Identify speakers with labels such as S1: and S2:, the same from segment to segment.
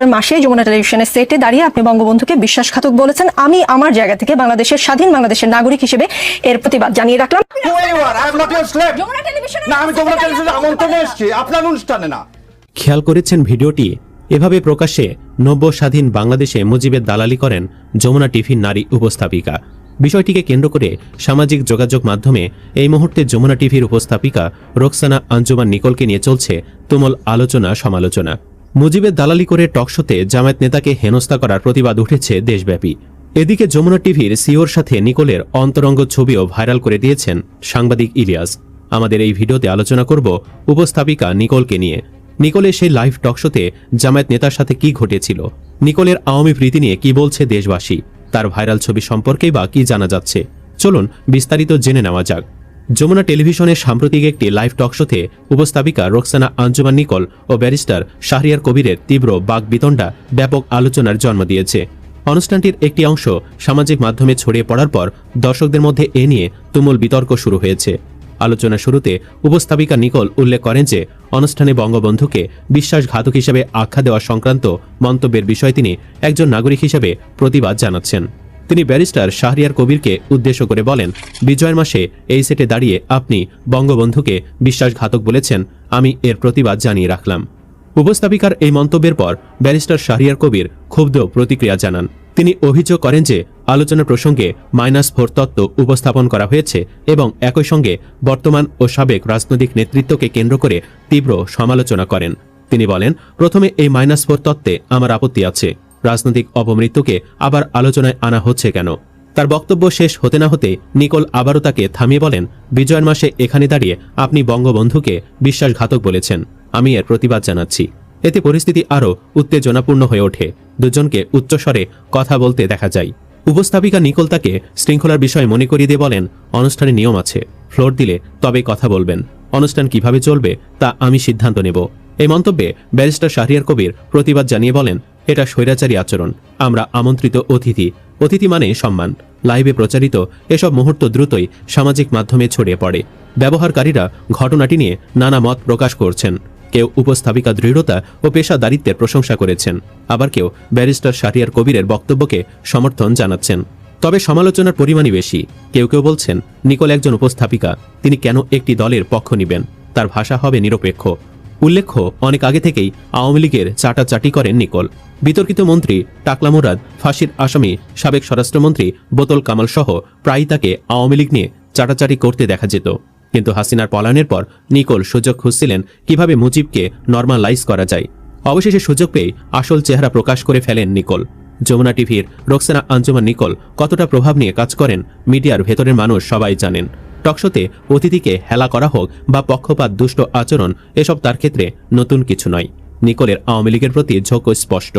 S1: মাসে যমুনা টেলিভিশনের সেটে দাঁড়িয়ে আপনি বঙ্গবন্ধুকে বিশ্বাসঘাতক বলেছেন। আমি আমার জায়গা থেকে বাংলাদেশের স্বাধীন বাংলাদেশের নাগরিক হিসেবে এর প্রতিবাদ জানিয়ে রাখলাম।
S2: Who you? Are? I am not your slave.
S1: Jamuna টেলিভিশনে
S2: না আমি যমুনা টেলিভিশনে আমন্ত্রণে এসেছি। আপনার অনুষ্ঠানে না।
S3: খেয়াল করেছেন ভিডিওটি? এভাবে প্রকাশ্যে নব্য স্বাধীন বাংলাদেশে মুজিবের দালালি করেন যমুনা টিভির নারী উপস্থাপিকা। বিষয়টিকে কেন্দ্র করে সামাজিক যোগাযোগ মাধ্যমে এই মুহূর্তে যমুনা টিভির উপস্থাপিকা রোকসানা আঞ্জুমান নিকলকে নিয়ে চলছে তুমল আলোচনা সমালোচনা মুজিবের দালালি করে টকশোতে জামায়াত নেতাকে হেনস্থা করার প্রতিবাদ উঠেছে দেশব্যাপী। এদিকে যমুনা টিভির সিওর সাথে নিকোলের অন্তরঙ্গ ছবিও ভাইরাল করে দিয়েছেন সাংবাদিক ইলিয়াস। আমাদের এই ভিডিওতে আলোচনা করব উপস্থাপিকা নিকোলকে নিয়ে। নিকোলের সেই লাইভ টকশোতে জামায়াত নেতার সাথে কি ঘটেছিল? নিকোলের আওয়ামী প্রীতি নিয়ে কি বলছে দেশবাসী? তার ভাইরাল ছবি সম্পর্কেই বা কি জানা যাচ্ছে? চলুন বিস্তারিত জেনে নেওয়া যাক। যমুনা টেলিভিশনের সাম্প্রতিক একটি লাইভ টকশোতে উপস্থাপিকা রোকসানা আঞ্জুমান নিকল ও ব্যারিস্টার শাহরিয়ার কবিরের তীব্র বাগবিতণ্ডা ব্যাপক আলোচনার জন্ম দিয়েছে। অনুষ্ঠানটির একটি অংশ সামাজিক মাধ্যমে ছড়িয়ে পড়ার পর দর্শকদের মধ্যে এ নিয়ে তুমুল বিতর্ক শুরু হয়েছে। আলোচনা শুরুতে উপস্থাপিকা নিকল উল্লেখ করেন যে, অনুষ্ঠানে বঙ্গবন্ধুকে বিশ্বাসঘাতক হিসেবে আখ্যা দেওয়া সংক্রান্ত মন্তব্যের বিষয়ে তিনি একজন নাগরিক হিসেবে প্রতিবাদ জানাচ্ছেন। তিনি ব্যারিস্টার শাহরিয়ার কবিরকে উদ্দেশ্য করে বলেন, বিজয়ের মাসে এই সেটে দাঁড়িয়ে আপনি বঙ্গবন্ধুকে বিশ্বাসঘাতক বলেছেন, আমি এর প্রতিবাদ জানিয়ে রাখলাম। উপস্থাপিকার এই মন্তব্যের পর ব্যারিস্টার শাহরিয়ার কবির ক্ষুব্ধ প্রতিক্রিয়া জানান। তিনি অভিযোগ করেন যে, আলোচনা প্রসঙ্গে মাইনাস ফোর তত্ত্ব উপস্থাপন করা হয়েছে এবং একই সঙ্গে বর্তমান ও সাবেক রাজনৈতিক নেতৃত্বকে কেন্দ্র করে তীব্র সমালোচনা করেন। তিনি বলেন, প্রথমে এই মাইনাস ফোর তত্ত্বে আমার আপত্তি আছে। রাজনৈতিক অপমৃত্যুকে আবার আলোচনায় আনা হচ্ছে কেন? তার বক্তব্য শেষ হতে না হতে নিকোল আবারও তাকে থামিয়ে বলেন, বিজয়ের মাসে এখানে দাঁড়িয়ে আপনি বঙ্গবন্ধুকে বিশ্বাসঘাতক বলেছেন। আমি এর প্রতিবাদ জানাচ্ছি। এতে পরিস্থিতি আরও উত্তেজনাপূর্ণ হয়ে ওঠে। দুজনকে উচ্চস্বরে কথা বলতে দেখা যায়। উপস্থাপিকা নিকোল তাকে শৃঙ্খলার বিষয় মনে করিয়ে দিয়ে বলেন, অনুষ্ঠানে নিয়ম আছে। ফ্লোর দিলে তবে কথা বলবেন। অনুষ্ঠান কীভাবে চলবে তা আমি সিদ্ধান্ত নেব। এই মন্তব্যে ব্যারিস্টার শাহরিয়ার কবির প্রতিবাদ জানিয়ে বলেন এটা স্বৈরাচারী আচরণ। আমরা আমন্ত্রিত অতিথি। অতিথি মানে সম্মান। লাইভে প্রচারিত এসব মুহূর্ত দ্রুতই সামাজিক মাধ্যমে ছড়িয়ে পড়ে। ব্যবহারকারীরা ঘটনাটি নিয়ে নানা মত প্রকাশ করছেন। কেউ উপস্থাপিকা দৃঢ়তা ও পেশাদারিত্বের প্রশংসা করেছেন। আবার কেউ ব্যারিস্টার শাহরিয়ার কবিরের বক্তব্যকে সমর্থন জানাচ্ছেন। তবে সমালোচনার পরিমাণই বেশি। কেউ কেউ বলছেন, নিকোল একজন উপস্থাপিকা। তিনি কেন একটি দলের পক্ষ নেবেন? তার ভাষা হবে নিরপেক্ষ। উল্লেখ্য, অনেক আগে থেকেই আওয়ামী লীগের চাটাচাটি করেন নিকোল। বিতর্কিত মন্ত্রী টাকলা মুরাদ, ফাঁসির আসামি সাবেক স্বরাষ্ট্রমন্ত্রী বোতল কামাল সহ প্রায়ই তাকে আওয়ামী লীগ নিয়ে চাটাচাটি করতে দেখা যেত। কিন্তু হাসিনার পলায়নের পর নিকোল সুযোগ খুঁজছিলেন কীভাবে মুজিবকে নর্মালাইজ করা যায়। অবশেষে সুযোগ পেয়ে আসল চেহারা প্রকাশ করে ফেলেন নিকোল। যমুনা টিভির রোকসানা আঞ্জুমান নিকোল কতটা প্রভাব নিয়ে কাজ করেন, মিডিয়ার ভেতরের মানুষ সবাই জানেন। টকশোতে অতিথিকে হেলা করা হোক বা পক্ষপাত, দুষ্ট আচরণ, এসব তার ক্ষেত্রে নতুন কিছু নয়। নিকোলের আওয়ামী লীগের প্রতি ঝোঁক স্পষ্ট।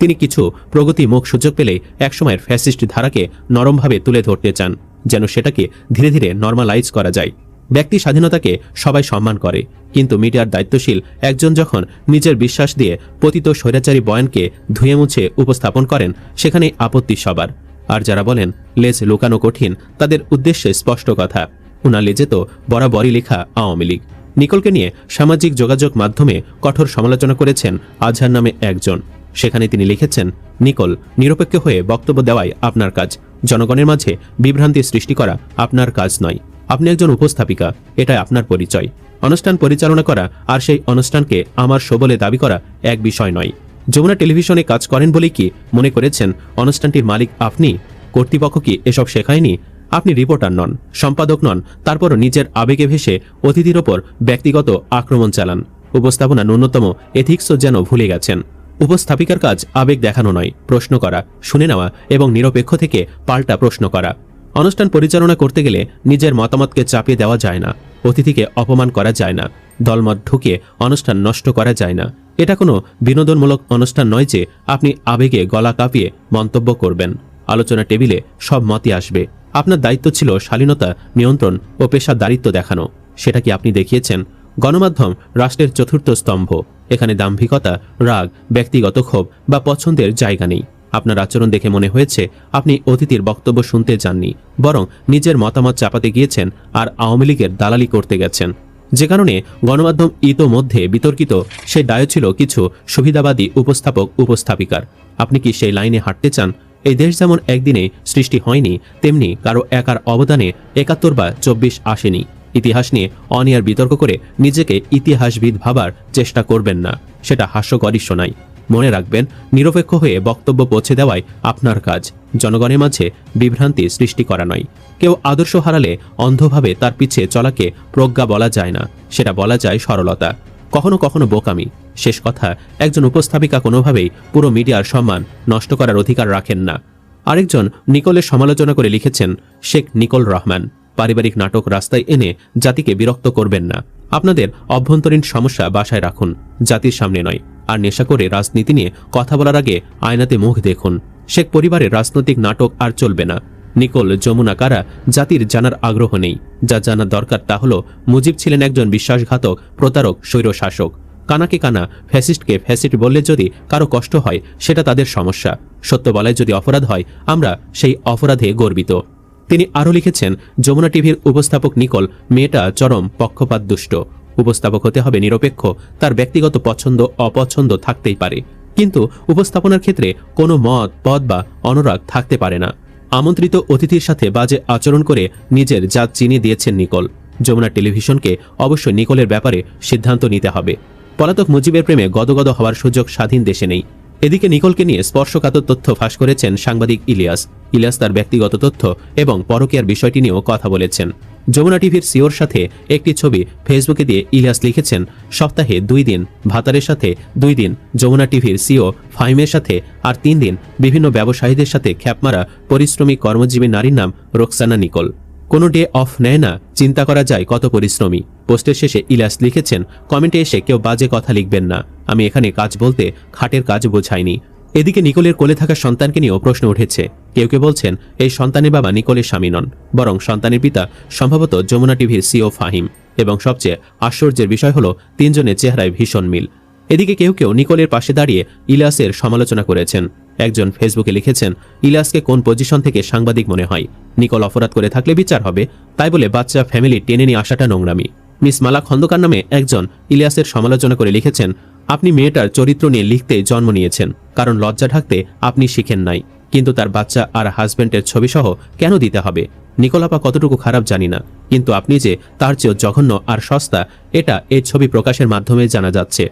S3: তিনি কিছু প্রগতি মুখ সুযোগ পেলেই একসময়ের ফ্যাসিস্ট ধারাকে নরমভাবে তুলে ধরতে চান, যেন সেটাকে ধীরে ধীরে নর্মালাইজ করা যায়। ব্যক্তি স্বাধীনতাকে সবাই সম্মান করে, কিন্তু মিডিয়ার দায়িত্বশীল একজন যখন নিজের বিশ্বাস দিয়ে পতিত স্বৈরাচারী বয়ানকে ধুয়ে মুছে উপস্থাপন করেন সেখানে আপত্তি সবার। আর যারা বলেন, লেজ লুকানো কঠিন তাদের উদ্দেশ্যে স্পষ্ট কথা। উনার লেজে তো বরাবরই লেখা আওয়ামী লীগ। নিকলকে নিয়ে সামাজিক যোগাযোগ মাধ্যমে কঠোর সমালোচনা করেছেন আজহার নামে একজন। সেখানে তিনি লিখেছেন, নিকল, নিরপেক্ষ হয়ে বক্তব্য দেওয়াই আপনার কাজ। জনগণের মাঝে বিভ্রান্তি সৃষ্টি করা আপনার কাজ নয়। আপনি একজন উপস্থাপিকা, এটাই আপনার পরিচয়। অনুষ্ঠান পরিচালনা করা আর সেই অনুষ্ঠানকে আমার শো বলে দাবি করা এক বিষয় নয়। যমুনা টেলিভিশনে কাজ করেন বলেই কি মনে করেছেন, অনুষ্ঠানটির মালিক আপনি? কর্তৃপক্ষ কি এসব শেখায়নি? আপনি রিপোর্টার নন, সম্পাদক নন, তারপরও নিজের আবেগে ভেসে অতিথির ওপর ব্যক্তিগত আক্রমণ চালান। উপস্থাপনা ন্যূনতম, এথিক্সও যেন ভুলে গেছেন। উপস্থাপিকার কাজ আবেগ দেখানো নয়, প্রশ্ন করা, শুনে নেওয়া এবং নিরপেক্ষ থেকে পাল্টা প্রশ্ন করা। অনুষ্ঠান পরিচালনা করতে গেলে নিজের মতামতকে চাপিয়ে দেওয়া যায় না, অতিথিকে অপমান করা যায় না, দলমত ঢুকে অনুষ্ঠান নষ্ট করা যায় না। এটা কোনো বিনোদনমূলক অনুষ্ঠান নয় যে আপনি আবেগে গলা কাঁপিয়ে মন্তব্য করবেন। আলোচনা টেবিলে সব মতই আসবে। আপনার দায়িত্ব ছিল শালীনতা, নিয়ন্ত্রণ ও পেশাদারিত্ব দেখানো। সেটা কি আপনি দেখিয়েছেন? গণমাধ্যম রাষ্ট্রের চতুর্থ স্তম্ভ। এখানে দাম্ভিকতা, রাগ, ব্যক্তিগত ক্ষোভ বা পছন্দের জায়গা নেই। আপনার আচরণ দেখে মনে হয়েছে আপনি অতিথির বক্তব্য শুনতে যাননি, বরং নিজের মতামত চাপাতে গিয়েছেন আর আওয়ামী লীগের দালালি করতে গেছেন। যে কারণে গণমাধ্যম ইতোমধ্যে বিতর্কিত, সে দায় ছিল কিছু সুবিধাবাদী উপস্থাপক উপস্থাপিকার আপনি কি সেই লাইনে হাঁটতে চান? এই দেশ যেমন একদিনে সৃষ্টি হয়নি, তেমনি কারও একার অবদানে একাত্তর বা চব্বিশ আসেনি। ইতিহাস নিয়ে অনিয়ার বিতর্ক করে নিজেকে ইতিহাসবিদ ভাবার চেষ্টা করবেন না, সেটা হাস্যকরই শোনায় মনে রাখবেন, নিরপেক্ষ হয়ে বক্তব্য পৌঁছে দেওয়াই আপনার কাজ। জনগণের মাঝে বিভ্রান্তি সৃষ্টি করা নয়। কেউ আদর্শ হারালে অন্ধভাবে তার পিছে চলাকে প্রজ্ঞা বলা যায় না, সেটা বলা যায় সরলতা। কখনো কখনো বোকামি। শেষ কথা, একজন উপস্থাপিকা কোনোভাবেই পুরো মিডিয়ার সম্মান নষ্ট করার অধিকার রাখেন না। আরেকজন নিকলের সমালোচনা করে লিখেছেন, শেখ নিকল রহমান, পারিবারিক নাটক রাস্তায় এনে জাতিকে বিরক্ত করবেন না। আপনাদের অভ্যন্তরীণ সমস্যা বাসায় রাখুন, জাতির সামনে নয়। আর নেশা করে রাজনীতি নিয়ে কথা বলার আগে আয়নাতে মুখ দেখুন। শেখ পরিবারের রাজনৈতিক নাটক আর চলবে না। নিকোল, যমুনা, কারা? জাতির জানার আগ্রহ নেই। যা জানার দরকার তা হল, মুজিব ছিলেন একজন বিশ্বাসঘাতক, প্রতারক, স্বৈরশাসক। কানাকে কানা, ফ্যাসিস্টকে ফ্যাসিস্ট বললে যদি কারও কষ্ট হয়, সেটা তাদের সমস্যা। সত্য বলায় যদি অপরাধ হয়, আমরা সেই অপরাধে গর্বিত। তিনি আরও লিখেছেন, যমুনা টিভির উপস্থাপক নিকল, মেয়েটা চরম পক্ষপাত দুষ্ট উপস্থাপক হতে হবে নিরপেক্ষ, তার ব্যক্তিগত পছন্দ অপছন্দ থাকতেই পারে। কিন্তু উপস্থাপনার ক্ষেত্রে কোনো মত, পদ বা অনুরাগ থাকতে পারে না। আমন্ত্রিত অতিথির সাথে বাজে আচরণ করে নিজের জাত চিনিয়ে দিয়েছেন নিকল। যমুনা টেলিভিশনকে অবশ্যই নিকলের ব্যাপারে সিদ্ধান্ত নিতে হবে। পলাতক মুজিবের প্রেমে গদগদ হওয়ার সুযোগ স্বাধীন দেশে নেই। এদিকে নিকলকে নিয়ে স্পর্শকাতর তথ্য ফাঁস করেছেন সাংবাদিক ইলিয়াস। ইলিয়াস তার ব্যক্তিগত তথ্য এবং পরকীয়ার বিষয়টি নিয়েও কথা বলেছেন। যমুনা টিভির সিওর সাথে একটি ছবি ফেসবুকে দিয়ে ইলিয়াস লিখেছেন, সপ্তাহে দুই দিন, ভাতারের সাথে দুই দিন, যমুনা টিভির সিও ফাইমের সাথে, আর তিন দিন, বিভিন্ন ব্যবসায়ীদের সাথে খ্যাপমারা পরিশ্রমী কর্মজীবী নারীর নাম রোকসানা নিকল। কোনো ডে অফ নেয় না, চিন্তা করা যায় কত পরিশ্রমী। পোস্টের শেষে ইলাস লিখেছেন, কমেন্টে এসে কেউ বাজে কথা লিখবেন না। আমি এখানে কাজ বলতে, খাটের কাজ বোঝাইনি। এদিকে নিকোলের কোলে থাকা সন্তানকে নিয়েও প্রশ্ন উঠেছে। কেউ কেউ বলছেন, এই সন্তানের বাবা নিকোলের স্বামী নন, বরং সন্তানের পিতা সম্ভবত যমুনা টিভির সিও ফাহিম। এবং সবচেয়ে আশ্চর্যের বিষয় হলো, তিনজনের চেহারায় ভীষণ মিল। এদিকে কেউ কেউ নিকোলের পাশে দাঁড়িয়ে ইলাসের সমালোচনা করেছেন। একজন ফেসবুকে লিখেছেন, ইলাসকে কোন পজিশন থেকে সাংবাদিক মনে হয়? নিকল অপরাধ করে থাকলে বিচার হবে। তাই বলে বাচ্চা ফ্যামিলি টেনে নিয়ে আসাটা নোংরামি। মিস মালা খন্দকার নামে একজন ইলিয়াসের সমালোচনা করে লিখেছেন আপনি মেয়েটার চরিত্র নিয়ে লিখতে জন্ম নিয়েছেন, কারণ লজ্জা ঢাকতে আপনি শিখেন নাই। কিন্তু তার বাচ্চা আর হাজব্যান্ডের ছবি সহ কেন দিতে হবে? নিকোলাপা কতটুকু খারাপ জানি না, কিন্তু আপনি যে তার চেয়েও জঘন্য আর সস্তা, এটা এই ছবি প্রকাশের মাধ্যমে জানা যাচ্ছে।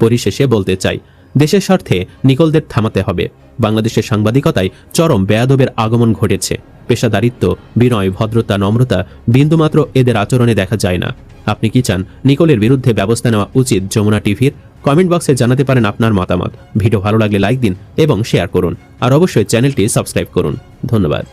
S3: পরিশেষে বলতে চাই, দেশের স্বার্থে নিকলদের থামাতে হবে। বাংলাদেশের সাংবাদিকতায় চরম বেয়াদবের আগমন ঘটেছে। পেশাদারিত্ব, বিনয়, ভদ্রতা, নম্রতা বিন্দুমাত্র এদের আচরণে দেখা যায় না। আপনি কি চান? নিকলের বিরুদ্ধে ব্যবস্থা নেওয়া উচিত যমুনা টিভির? কমেন্ট বক্সে জানাতে পারেন আপনার মতামত। ভিডিও ভালো লাগলে লাইক দিন এবং শেয়ার করুন। আর অবশ্যই চ্যানেলটি সাবস্ক্রাইব করুন। ধন্যবাদ।